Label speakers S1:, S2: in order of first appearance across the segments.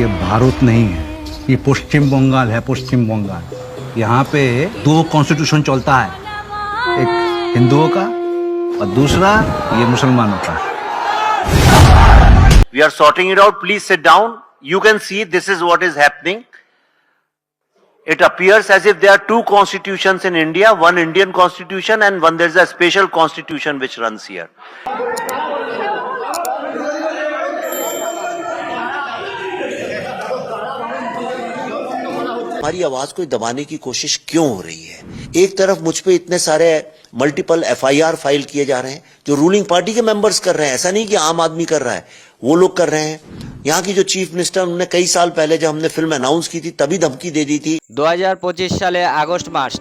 S1: ये भारत नहीं है, ये पश्चिम बंगाल है, पश्चिम बंगाल। यहाँ पे दो कॉन्स्टिट्यूशन चलता है, एक हिंदुओं का और दूसरा ये मुसलमानों का।
S2: We are sorting it out please set down you can see this is what is happening it appears as if they are two constitution in India one Indian constitution and one there is a special constitution which run here
S3: हमारी आवाज को दबाने की कोशिश क्यों हो रही है एक तरफ मुझ पे इतने सारे मल्टीपल एफआईआर फाइल किए जा रहे हैं जो रूलिंग पार्टी के मेंबर्स कर रहे हैं ऐसा नहीं कि आम आदमी कर रहा है वो लोग कर रहे हैं यहाँ की जो चीफ मिनिस्टर उन्होंने कई साल पहले जब हमने फिल्म अनाउंस की थी तभी धमकी दे दी थी
S4: দু সালে আগস্ট মাস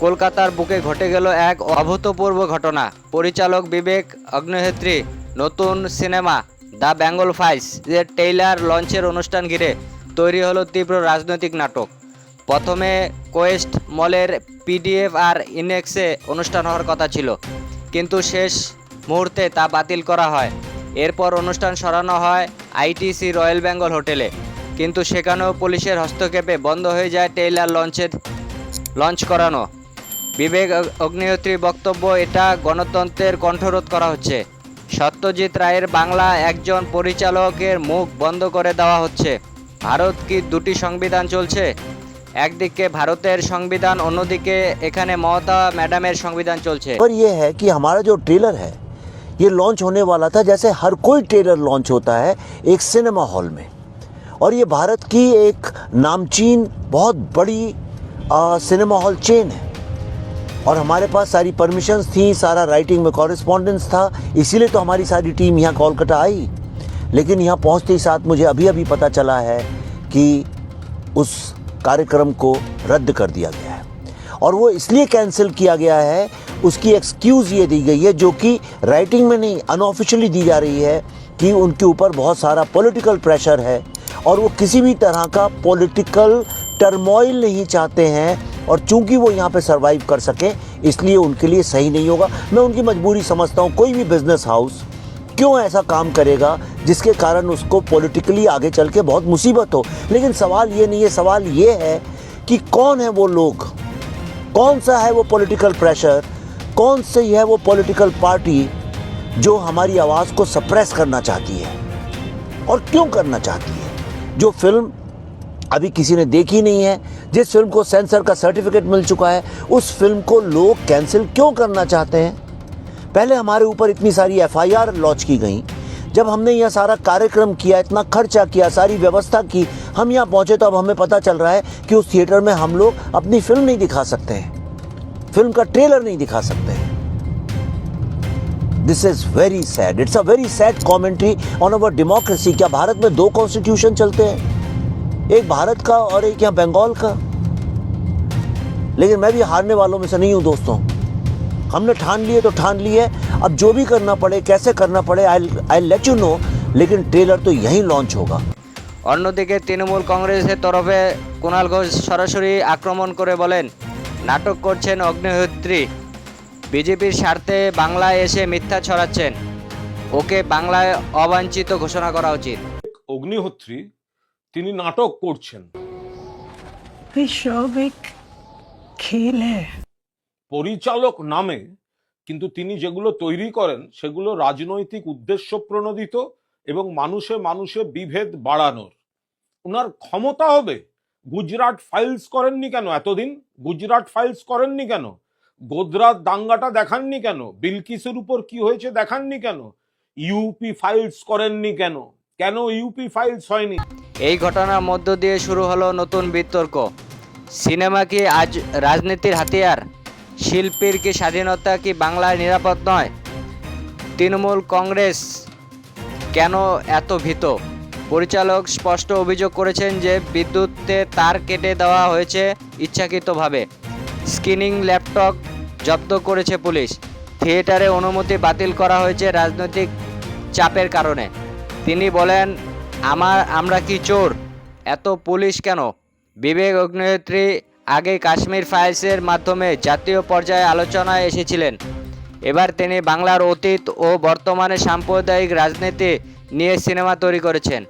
S4: কলকাতার বুকে ঘটে গেল এক অভূতপূর্ব ঘটনা পরিচালক বিবেক অগ্নিহোত্রী নতুন সিনেমা দ্য বেঙ্গল ফাইলস যে টেইলার লঞ্চের অনুষ্ঠান ঘিরে তৈরি হলো তীব্র রাজনৈতিক নাটক। প্রথমে কোয়েস্ট মলের পিডিএফ আর ইনেক্সে অনুষ্ঠান হওয়ার কথা ছিল, কিন্তু শেষ মুহূর্তে তা বাতিল করা হয়। এরপর অনুষ্ঠান সরানো হয় আইটিসি রয়্যাল বেঙ্গল হোটেলে, কিন্তু সেখানেও পুলিশের হস্তক্ষেপে বন্ধ হয়ে যায় টেইলার লঞ্চের, লঞ্চ করানো। বিবেক অগ- অগ্নিহোত্রীর বক্তব্য, এটা গণতন্ত্রের কণ্ঠরোধ করা হচ্ছে। সত্যজিৎ রায়ের বাংলা একজন পরিচালকের মুখ বন্ধ করে দেওয়া হচ্ছে। ভারত কি দুটি সংবিধান চলছে একদিকে ভারতের সংবিধান অন্যদিকে এখানে মমতা ম্যাডামের সংবিধান চলছে
S3: पर यह है कि हमारा जो ट्रेलर है ये लॉन्च होने वाला था जैसे हर कोई ट्रेलर लॉन्च होता है एक सिनेमा हॉल में और ये भारत की एक नामचीन बहुत बड़ी आ, सिनेमा हॉल चेन है और हमारे पास सारी परमिशंस थी सारा राइटिंग में कॉरेस्पॉन्डेंस था इसीलिए तो हमारी सारी टीम यहाँ कोलकाता आई लेकिन यहाँ पहुँचते ही साथ मुझे अभी अभी पता चला है कि उस कार्यक्रम को रद्द कर दिया गया है। और वो इसलिए कैंसिल किया गया है, उसकी एक्सक्यूज़ ये दी गई है, जो कि राइटिंग में नहीं अनऑफिशियली दी जा रही है कि उनके ऊपर बहुत सारा पॉलिटिकल प्रेशर है और वो किसी भी तरह का पॉलिटिकल टर्मोइल नहीं चाहते हैं और चूँकि वो यहाँ पे सरवाइव कर सकें, इसलिए उनके लिए सही नहीं होगा। मैं उनकी मजबूरी समझता हूँ, कोई भी बिज़नेस हाउस क्यों ऐसा काम करेगा जिसके कारण उसको पॉलिटिकली आगे चल के बहुत मुसीबत हो? लेकिन सवाल ये नहीं है, सवाल ये है कि कौन है वो लोग? कौन सा है वो पॉलिटिकल प्रेशर कौन सी है वो पॉलिटिकल पार्टी जो हमारी आवाज़ को सप्रेस करना चाहती है? और क्यों करना चाहती है? जो फ़िल्म अभी किसी ने देखी नहीं है, जिस फ़िल्म को सेंसर का सर्टिफिकेट मिल चुका है, उस फ़िल्म को लोग कैंसिल क्यों करना चाहते हैं? पहले हमारे ऊपर इतनी सारी एफआईआर लॉन्च की गई। जब हमने यह सारा कार्यक्रम किया, इतना खर्चा किया, सारी व्यवस्था की, हम यहाँ पहुँचे तो अब हमें पता चल रहा है कि उस थिएटर में हम लोग अपनी फ़िल्म नहीं दिखा सकते हैं। फ़िल्म का ट्रेलर नहीं दिखा सकते हैं। This is very sad it's a very sad commentary on our democracy क्या भारत में दो कॉन्स्टिट्यूशन चलते हैं? एक भारत का और एक यहाँ बंगाल का। लेकिन मैं भी हारने वालों में से नहीं हूँ, दोस्तों। हमने ठान लिए तो ठान लिए अब जो भी करना पड़े कैसे करना पड़े I I let you know लेकिन ट्रेलर तो यहीं लॉन्च होगा
S4: অন্যদিকে তৃণমূল কংগ্রেসের তরফে কুণাল ঘোষ সরাসরি আক্রমণ করে বলেন নাটক করছেন অগ্নিহোত্রী বিজেপির স্বার্থে বাংলায় এসে মিথ্যা ছড়াচ্ছেন ওকে বাংলায় অবাঞ্ছিত ঘোষণা করা উচিত
S5: অগ্নিহোত্রী তিনি নাটক করছেন
S6: ये सब एक खेल है
S5: পরিচালক নামে, কিন্তু তিনি যেগুলো তৈরি করেন, সেগুলো রাজনৈতিক উদ্দেশ্য প্রণোদিত এবং মানুষে মানুষে বিভেদ বাড়ানোর। ওনার ক্ষমতা হবে? গুজরাট ফাইলস করেননি কেন এতদিন? গুজরাট ফাইলস করেননি কেন? গোদরাত দাঙ্গাটা দেখাননি কেন? বিলকিসের উপর কি হয়েছে দেখাননি কেন? ইউপি ফাইলস করেননি কেন? কেন ইউপি ফাইলস হয়নি?
S4: এই ঘটনার মধ্য দিয়ে শুরু হলো নতুন বিতর্ক। সিনেমা কি আজ রাজনীতির হাতিয়ার? শিল্পীর কি স্বাধীনতা কি বাংলায় নিরাপদ নয়? তৃণমূল কংগ্রেস কেন এত ভীত? পরিচালক স্পষ্ট অভিযোগ করেছেন যে বিদ্যুতে তার কেটে দেওয়া হয়েছে ইচ্ছাকৃতভাবে। স্ক্রিনিং ল্যাপটপ জব্দ করেছে পুলিশ। থিয়েটারে অনুমতি বাতিল করা হয়েছে রাজনৈতিক চাপের কারণে। তিনি বলেন, আমার, আমরা কি চোর? এত পুলিশ কেন? বিবেক অগ্নিহোত্রী আগে কাশ্মীর ফাইলসের মাধ্যমে জাতীয় পর্যায়ে আলোচনায় এসেছিলেন। এবার তিনি বাংলার অতীত ও বর্তমানে সাম্প্রদায়িক রাজনীতি নিয়ে সিনেমা তৈরি করেছেন।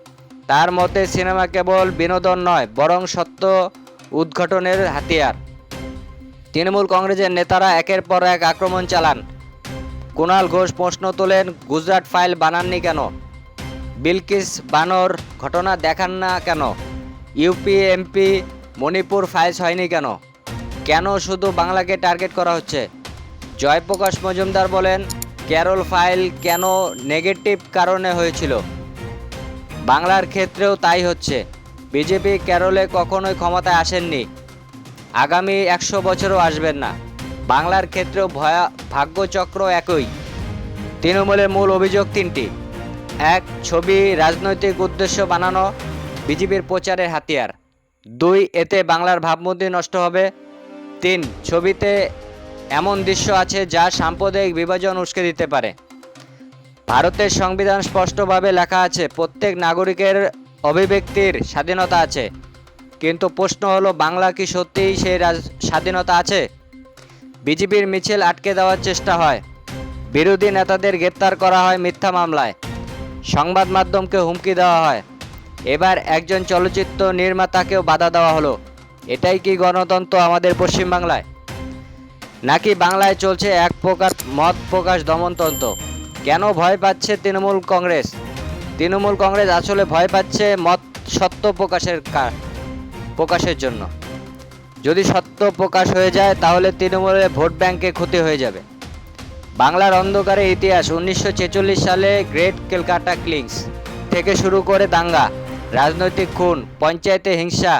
S4: তার মতে সিনেমা কেবল বিনোদন নয়, বরং সত্য উদ্ঘাটনের হাতিয়ার। তৃণমূল কংগ্রেসের নেতারা একের পর এক আক্রমণ চালান। কুণাল ঘোষ প্রশ্ন তোলেন, গুজরাট ফাইল বানাননি কেন? বিলকিস বানর ঘটনা দেখান না কেন? ইউপি, এমপি মণিপুর ফাইলস হয়নি কেন? কেন শুধু বাংলাকে টার্গেট করা হচ্ছে? জয়প্রকাশ মজুমদার বলেন ক্যারল ফাইল কেন নেগেটিভ কারণে হয়েছিল? বাংলার ক্ষেত্রেও তাই হচ্ছে। বিজেপি কেরলে কখনোই ক্ষমতায় আসেননি। আগামী একশো বছরও আসবেন না। বাংলার ক্ষেত্রেও ভয়া ভাগ্যচক্র একই। তৃণমূলের মূল অভিযোগ তিনটি। এক, ছবি রাজনৈতিক উদ্দেশ্য বানানো, বিজেপির প্রচারের হাতিয়ার। দুই, এতে বাংলার ভাবমূর্তি নষ্ট হবে। তিন, ছবিতে এমন দৃশ্য আছে যা সাম্প্রদায়িক বিভাজন উস্কে দিতে পারে। ভারতের সংবিধান স্পষ্টভাবে লেখা আছে, প্রত্যেক নাগরিকের অভিব্যক্তির স্বাধীনতা আছে। কিন্তু প্রশ্ন হলো, বাংলা কি সত্যিই সেই স্বাধীনতা আছে? বিজেপির মিছিল আটকে দেওয়ার চেষ্টা হয়। বিরোধী নেতাদের গ্রেপ্তার করা হয় মিথ্যা মামলায়। সংবাদ মাধ্যমকে হুমকি দেওয়া হয়। এবার একজন চলচ্চিত্র নির্মাতাকেও বাধা দেওয়া হলো। এটাই কি গণতন্ত্র আমাদের পশ্চিমবাংলায়? নাকি বাংলায় চলছে এক প্রকার মত প্রকাশ দমনতন্ত্র? কেন ভয় পাচ্ছে তৃণমূল কংগ্রেস? তৃণমূল কংগ্রেস আসলে ভয় পাচ্ছে মত সত্য প্রকাশের প্রকাশের জন্য। যদি সত্য প্রকাশ হয়ে যায়, তাহলে তৃণমূলের ভোট ব্যাংকে ক্ষতি হয়ে যাবে। বাংলার অন্ধকারে ইতিহাস, উনিশশো ছেচল্লিশ সালে গ্রেট কেলকাটা ক্লিংস থেকে শুরু করে দাঙ্গা। রাজনৈতিক খুন, পঞ্চায়েতে হিংসা,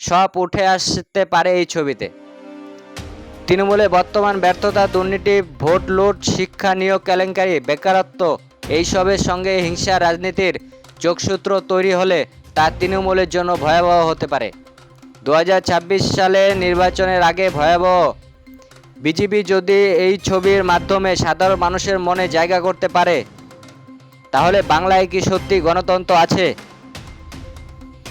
S4: সব উঠে আসতে পারে এই ছবিতে। তৃণমূলের বর্তমান ব্যর্থতা, দুর্নীতি, ভোট লুট, শিক্ষা নিয়োগ, কেলেঙ্কারি, বেকারত্ব, এইসবের সঙ্গে হিংসা রাজনীতির যোগসূত্র তৈরি হলে তা তৃণমূলের জন্য ভয়াবহ হতে পারে। দু হাজার ছাব্বিশ সালে নির্বাচনের আগে ভয়াবহ। বিজেপি যদি এই ছবির মাধ্যমে সাধারণ মানুষের মনে জায়গা করতে পারে, তাহলে বাংলায় কি সত্যি গণতন্ত্র আছে?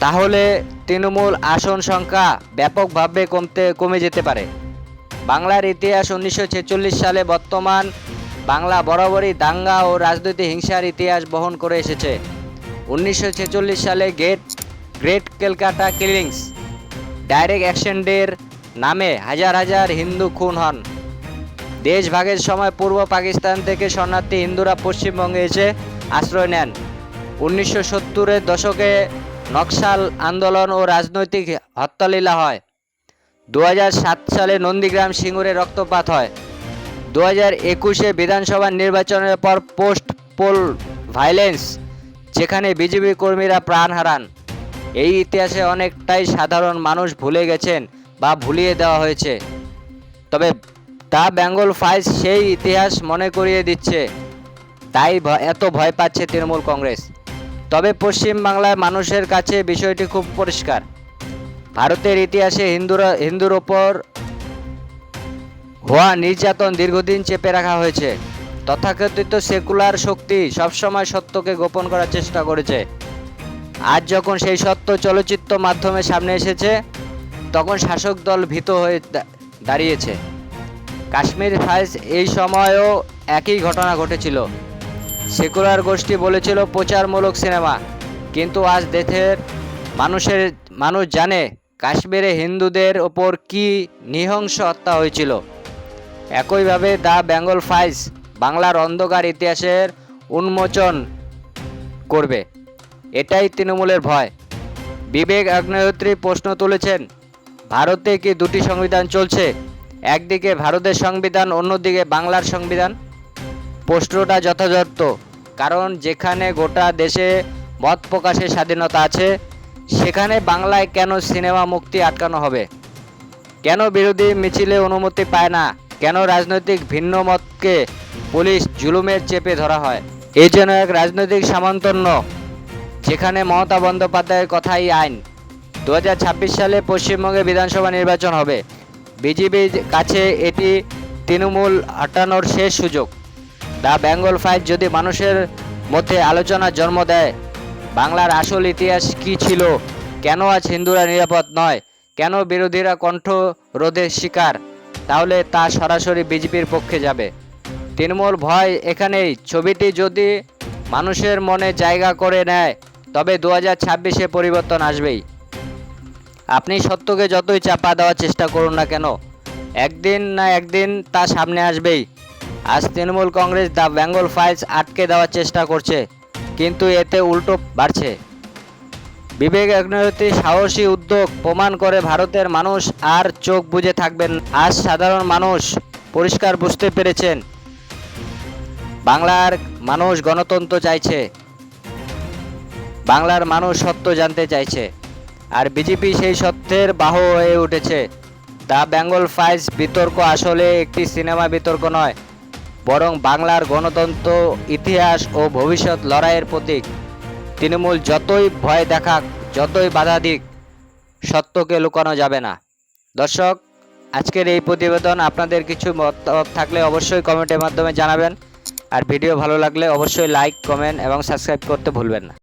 S4: তাহলে তৃণমূল আসন সংখ্যা ব্যাপকভাবে কমতে কমে যেতে পারে। বাংলার ইতিহাস উনিশশো ছেচল্লিশ সালে বর্তমান বাংলা বরাবরই দাঙ্গা ও রাজনৈতিক হিংসার ইতিহাস বহন করে এসেছে। উনিশশো ছেচল্লিশ সালে Great Great Calcutta Killings Direct Action ডের নামে হাজার হাজার হিন্দু খুন হন। দেশ ভাগের সময় পূর্ব পাকিস্তান থেকে শরণার্থী হিন্দুরা পশ্চিমবঙ্গে এসে আশ্রয় নেন। উনিশশো সত্তরের দশকে নকশাল আন্দোলন ও রাজনৈতিক হত্যালীলা হয়। দু সালে নন্দীগ্রাম সিঙ্গুরে রক্তপাত হয়। দু হাজার একুশে বিধানসভা নির্বাচনের পর পোস্ট পোল ভাইলেন্স, যেখানে বিজেপি কর্মীরা প্রাণ হারান। এই ইতিহাসে অনেকটাই সাধারণ মানুষ ভুলে গেছেন বা ভুলিয়ে দেওয়া হয়েছে। তবে তা বেঙ্গল ফাইলস সেই ইতিহাস মনে করিয়ে দিচ্ছে। তাই এত ভয় পাচ্ছে তৃণমূল কংগ্রেস। তবে পশ্চিমবাংলার মানুষের কাছে বিষয়টি খুব পরিষ্কার। ভারতের ইতিহাসে হিন্দুরা, হিন্দুর ওপর হওয়া নির্যাতন দীর্ঘদিন চেপে রাখা হয়েছে। তথাকথিত সেকুলার শক্তি সবসময় সত্যকে গোপন করার চেষ্টা করেছে। আজ যখন সেই সত্য চলচ্চিত্র মাধ্যমে সামনে এসেছে, তখন শাসক দল ভীত হয়ে দাঁড়িয়েছে। কাশ্মীর ফাইলস এই সময়ও একই ঘটনা ঘটেছিল। সেকুলার গোষ্ঠী বলেছিল প্রচারমূলক সিনেমা। কিন্তু আজ দেশের মানুষের, মানুষ জানে কাশ্মীরে হিন্দুদের ওপর কি নৃহংস হত্যা হয়েছিল। একইভাবে দ্য বেঙ্গল ফাইলস বাংলার অন্ধকার ইতিহাসের উন্মোচন করবে। এটাই তৃণমূলের ভয়। বিবেক আগ্নেয়ত্রী প্রশ্ন তুলেছেন, ভারতে কি দুটি সংবিধান চলছে? একদিকে ভারতের সংবিধান, অন্যদিকে বাংলার সংবিধান? প্রশ্নটা যথাযথ, কারণ যেখানে গোটা দেশে মত প্রকাশের স্বাধীনতা আছে, সেখানে বাংলায় কেন সিনেমা মুক্তি আটকানো হবে? কেন বিরোধী মিছিলে অনুমতি পায় না? কেন রাজনৈতিক ভিন্ন মতকে পুলিশ জুলুমের চেপে ধরা হয়? এই জন্য এক রাজনৈতিক সামন্তন্য, যেখানে মমতা বন্দ্যোপাধ্যায়ের কথাই আইন। দু হাজার ছাব্বিশ সালে পশ্চিমবঙ্গে বিধানসভা নির্বাচন হবে। বিজেপির কাছে এটি তৃণমূল হটানোর শেষ সুযোগ। দ্য বেঙ্গল ফাইট যদি মানুষের মধ্যে আলোচনার জন্ম দেয়, বাংলার আসল ইতিহাস কি ছিল? কেন আজ হিন্দুরা নিরাপদ নয়? কেন বিরোধীরা কণ্ঠ রোধের শিকার? তাহলে তা সরাসরি বিজেপির পক্ষে যাবে। তৃণমূল ভয় এখানেই। ছবিটি যদি মানুষের মনে জায়গা করে নেয়, তবে দু হাজার ছাব্বিশে পরিবর্তন আসবেই। আপনি সত্যকে যতই চাপা দেওয়ার চেষ্টা করুন না কেন, একদিন না একদিন তা সামনে আসবেই। আজ তৃণমূল কংগ্রেস দ্য বেঙ্গল ফাইলস আটকে দেওয়ার চেষ্টা করছে, কিন্তু এতে উল্টো বাড়ছে। বিবেক অগ্নিহোত্রী সাহসী উদ্যোগ প্রমাণ করে ভারতের মানুষ আর চোখ বুজে থাকবেন আজ সাধারণ মানুষ পরিষ্কার বুঝতে পেরেছেন। বাংলার মানুষ গণতন্ত্র চাইছে। বাংলার মানুষ সত্য জানতে চাইছে। আর বিজেপি সেই সত্যের বাহ হয়ে উঠেছে। দ্য বেঙ্গল ফাইলস বিতর্ক আসলে একটি সিনেমা বিতর্ক নয় বরং বাংলার গণতন্ত্র, ইতিহাস ও ভবিষ্যৎ লড়াইয়ের প্রতীক। তৃণমূল যতই ভয় দেখাক, যতই বাধা দিক, সত্যকে লুকানো যাবে না। দর্শক, আজকের এই প্রতিবেদন, আপনাদের কিছু মতামত থাকলে অবশ্যই কমেন্টের মাধ্যমে জানাবেন। আর ভিডিও ভালো লাগলে অবশ্যই লাইক, কমেন্ট এবং সাবস্ক্রাইব করতে ভুলবেন না।